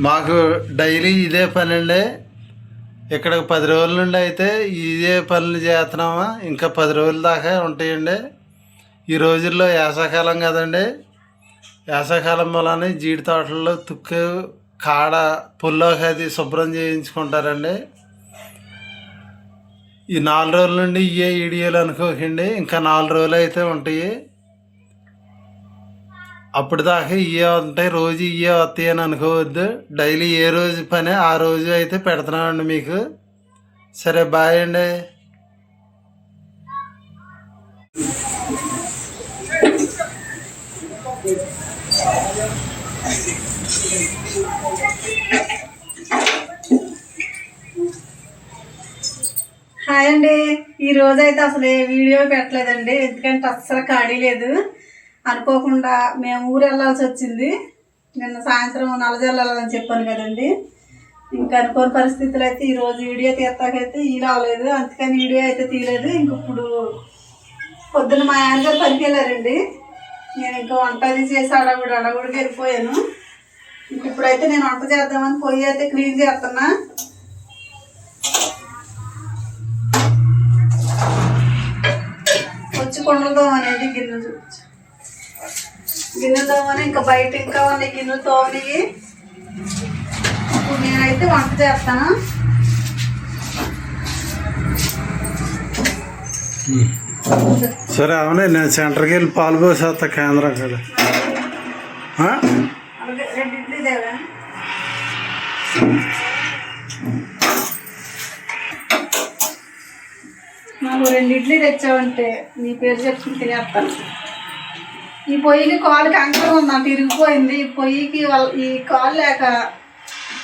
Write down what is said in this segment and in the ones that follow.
మాకు డైలీ ఇదే పని అండి ఇక్కడ పది రోజుల నుండి అయితే ఇదే పనులు చేస్తున్నామా? ఇంకా పది రోజుల దాకా ఉంటాయండి. ఈ రోజుల్లో వేసవకాలం కదండి. వేసవకాలం వలన జీడి తోటల్లో తుక్కు కాడ పుల్లోకి అది శుభ్రం చేయించుకుంటారండి. ఈ నాలుగు రోజుల నుండి ఇవే ఈడియోలు అనుకోకండి. ఇంకా నాలుగు రోజులు అయితే ఉంటాయి. అప్పుడు దాకా ఇవే ఉంటాయి రోజు ఇవే వస్తాయి అని అనుకోవద్దు. డైలీ ఏ రోజు పని ఆ రోజు అయితే పెడుతున్నామండి మీకు. సరే బాయ్ అండి. హాయ్ అండి. ఈ రోజైతే అసలు ఏ వీడియో పెట్టలేదండి. ఎందుకంటే అస్సలు ఖాళీ లేదు. అనుకోకుండా మేము ఊరు వెళ్ళాల్సి వచ్చింది. నిన్న సాయంత్రం నలజల్లాలని చెప్పాను కదండి. ఇంకా అనుకోని పరిస్థితులు అయితే ఈరోజు వీడియో తీస్తాకైతే ఈ రావలేదు అందుకని వీడియో అయితే తీయలేదు. ఇంక ఇప్పుడు పొద్దున్న మా ఆయనగారు పనికి వెళ్ళారండి. నేను ఇంకా వంట అది చేసి అడగుడు అడగుడికి వెళ్ళిపోయాను. ఇంక ఇప్పుడైతే నేను వంట చేద్దామని పొయ్యి అయితే క్లీన్ చేస్తున్నా. వచ్చి కొండలతో అనేది గిన్నెలు చూపించు. గిన్నెలు తోమని ఇంకా బయట ఇంకా ఉన్నాయి గిన్నెలు తోమని ఇప్పుడు నేనైతే వంట చేస్తాను. సరే అవునే నేను సెంటర్కి వెళ్ళి పాలు పోసేస్తా కేంద్రం కదా. నాకు రెండు ఇడ్లీ తెచ్చావంటే నీ పేరు చెప్పుకుని తినేస్తాను ఈ పొయ్యికి కాలు కంకర ఉంది నాకు ఇరిగిపోయింది. ఈ పొయ్యికి వాళ్ళ ఈ కాలు లేక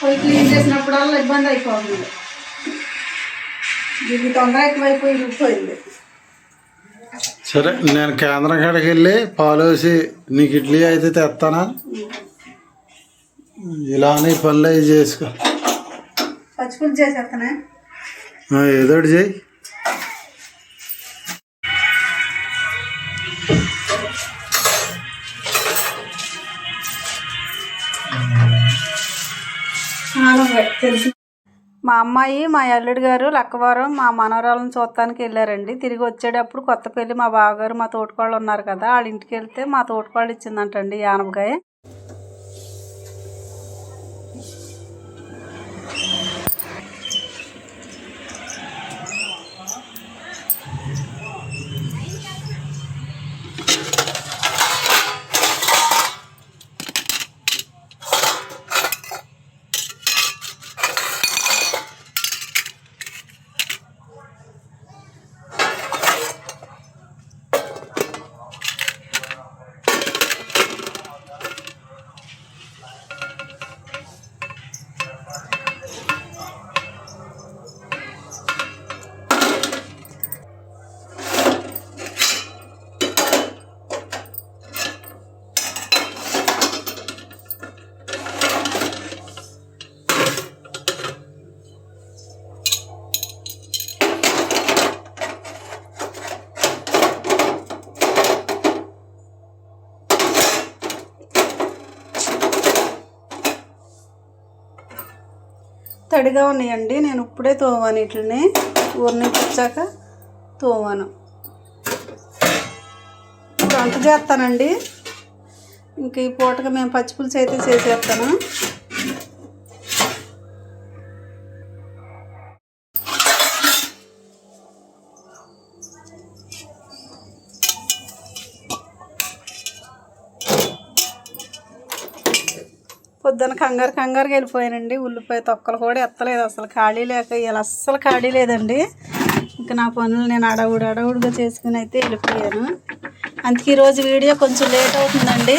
పొయ్యి క్లీన్ చేసినప్పుడల్లా ఇబ్బంది అయిపోతుంది దీనికి తొందర ఎక్కువైపోయి ఇరిగిపోయింది. సరే నేను కేంద్రం కాడికి వెళ్ళి పాలు వేసి నీకు ఇడ్లీ అయితే తెస్తానా ఇలానే పనులు అవి చేసుకో. పచ్చిపులు చేసేస్తానే ఆ, ఏదో ఒకటి చేయి తెలుసు. మా అమ్మాయి మా అల్లుడు గారు లక్కవరం మా మనవరాలను చూడటానికి వెళ్ళారండి. తిరిగి వచ్చేటప్పుడు కొత్తపల్లి మా బావగారు మా తోటికోళ్ళు ఉన్నారు కదా వాళ్ళ ఇంటికి వెళ్తే మా తోటికోళ్ళు ఇచ్చిందంటండి యానపకాయ. తడిగా ఉన్నాయండి. నేను ఇప్పుడే తోవాను వీటిని. ఊరి నుంచి వచ్చాక తోవాను ఇప్పుడు వంట చేస్తానండి. ఇంక ఈ పూటగా మేము పచ్చిపులుసు అయితే చేసేస్తాను. పొద్దున కంగారు కంగారుగా వెళ్ళిపోయానండి. ఉల్లిపాయ తొక్కలు కూడా ఎత్తలేదు. అసలు ఖాళీ లేక ఇలా అస్సలు ఖాళీ లేదండి. ఇంకా నా పనులు నేను అడవుడు అడవుడుగా చేసుకుని అయితే వెళ్ళిపోయాను. అందుకే ఈరోజు వీడియో కొంచెం లేట్ అవుతుందండి.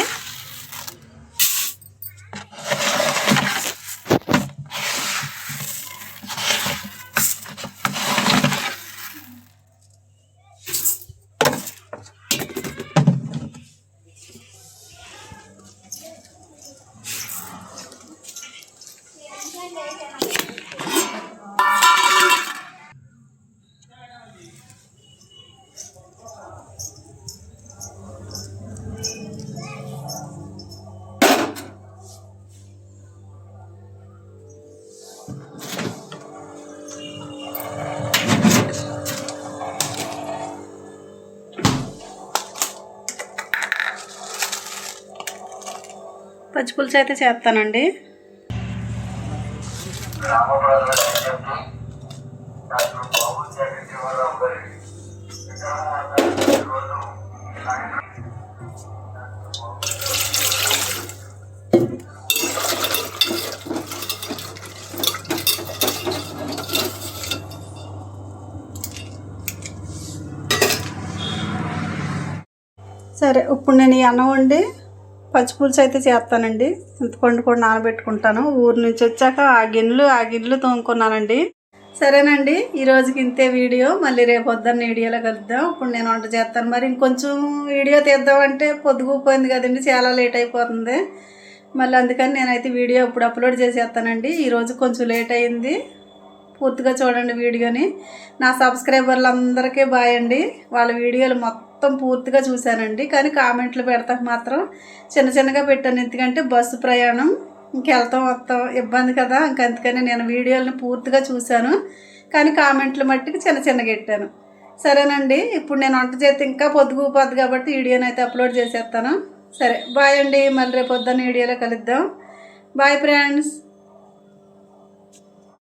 పచ్చి పులుసు అయితే చేస్తానండి. సరే ఇప్పుడు నేను ఈ అన్నం వండి పచ్చి పులుసు అయితే చేస్తానండి. చింతపండు కూడా నానబెట్టుకుంటాను. ఊరు నుంచి వచ్చాక ఆ గిన్నెలు ఆ గిన్నెలు తోముకున్నానండి. సరేనండి. ఈ రోజుకి ఇంతే వీడియో. మళ్ళీ రేపు పొద్దున్న వీడియోలో కలుద్దాం. ఇప్పుడు నేను వంట చేస్తాను. మరి ఇంకొంచెం వీడియో తీద్దామంటే పొద్దుగుపోయింది కదండి. చాలా లేట్ అయిపోతుంది. మళ్ళీ అందుకని నేనైతే వీడియో ఇప్పుడు అప్లోడ్ చేసేస్తానండి. ఈరోజు కొంచెం లేట్ అయింది. పూర్తిగా చూడండి వీడియోని. నా సబ్స్క్రైబర్లు అందరికీ బాయ్ అండి. వాళ్ళ వీడియోలు మొత్తం మొత్తం పూర్తిగా చూశానండి. కానీ కామెంట్లు పెడతాక మాత్రం చిన్న చిన్నగా పెట్టాను. ఎందుకంటే బస్సు ప్రయాణం ఇంకెళ్తాం వస్తాం ఇబ్బంది కదా. ఇంక అందుకని నేను వీడియోలను పూర్తిగా చూశాను. కానీ కామెంట్లు మట్టికి చిన్న చిన్నగా పెట్టాను సరేనండి. ఇప్పుడు నేను వంట చేస్తే ఇంకా పొద్దుగుపోద్ది కాబట్టి వీడియోని అయితే అప్లోడ్ చేసేస్తాను. సరే బాయ్ అండి. మళ్ళీ రేపు పొద్దున్న వీడియోలో కలుద్దాం. Bye friends.